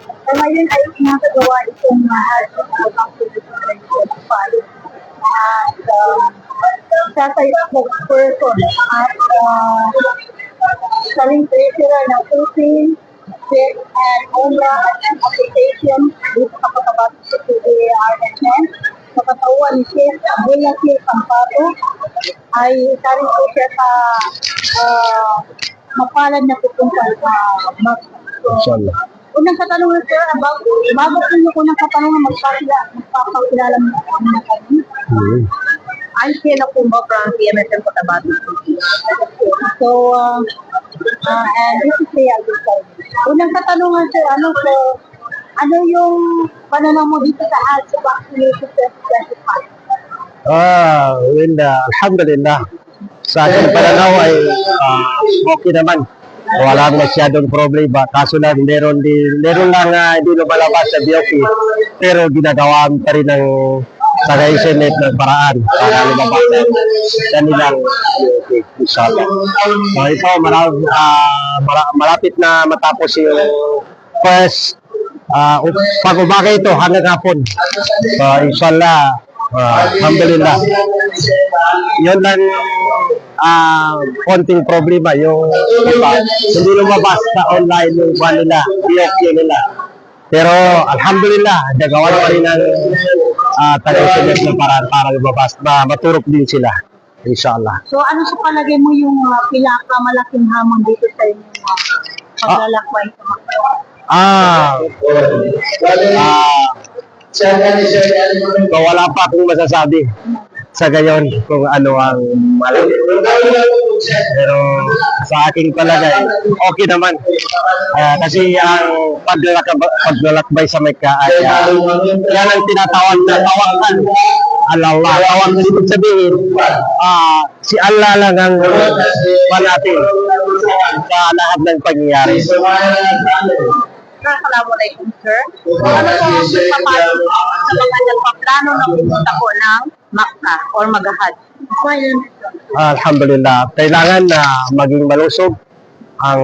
So ngayon ay nagagawa itong account to the file. At um, isa sa at uh, saling treasurer ng Philippines, check and OMRA at application dito sa pagkabato sa PDRSN. Sa katawan ni Chef Abdullah Sir Sampato ay isa rin siya sa uh, mapalad na pupunta sa Mas. Inshallah. Unang katanungan sir, about, bago po yung unang katanungan, magpapakila, magpapakilala mo po kami na kami. Hmm. I'm Sheila Kumba from PMSM Cotabato. So, uh, uh, and this is Leah Gusay. Unang katanungan sir, ano po, ano yung pananaw mo dito sa ad sa vaccination 2025? Ah, uh, alhamdulillah. Sa aking pananaw ay ah, okay naman. Walang masyadong problema. Kaso lang, meron din, meron lang uh, hindi lumalabas sa BOP. Pero ginagawa pa rin ng tagay Senate ng paraan para lumabas sa kanilang BOP. Inshallah. So ito, marap, ah, mara- malapit na matapos yung first uh, pag-umaga ito hanggang hapon. So, inshallah, ah, alhamdulillah. Yun lang ah konting problema yung iba, hindi lumabas sa online yung kuha nila, POQ nila. Pero alhamdulillah, nagawa pa rin ng uh, taga-sulit na paraan para lumabas na maturok din sila. Inshallah. So, ano sa palagay mo yung uh, pinakamalaking hamon dito sa inyong uh, paglalakbay sa mga Ah, ah, so wala pa akong masasabi sa gayon kung ano ang malaki. Pero sa aking palagay, okay naman. Ah, kasi ang paglalakbay, paglalakbay sa Mecca ay ah, yan ang tinatawag na tawakan. Allah, tawag na ibig sabihin, ah, si Allah lang ang manatin sa lahat ng pangyayari. Assalamualaikum, sir. Ano po ang papasok sa mga nagpaplano na pumunta po ng Makkah or Magahad? Alhamdulillah, kailangan na maging malusog ang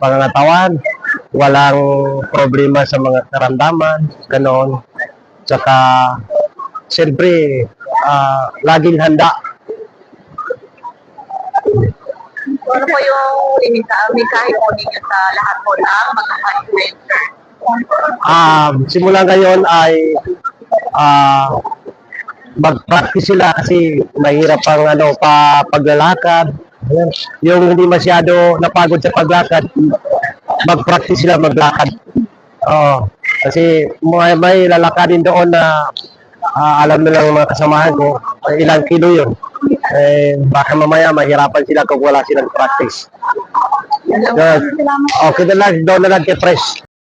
pangangatawan, walang problema sa mga karamdaman, ganoon. Tsaka, siyempre, ah, laging handa. Ano po yung mikahe po ninyo sa lahat po ng ngayon, sir? Ah, simula ngayon ay ah, mag-practice sila kasi mahirap ang ano pa paglalakad. Yung hindi masyado napagod sa paglakad, mag-practice sila maglakad. Oo. Kasi may, may lalakadin doon na ah, alam nila ng mga kasamahan ko ilang kilo yun. Eh, baka mamaya mahirapan sila kung wala silang practice. Salamat. Okay na lang, doon na lang kay Fresh.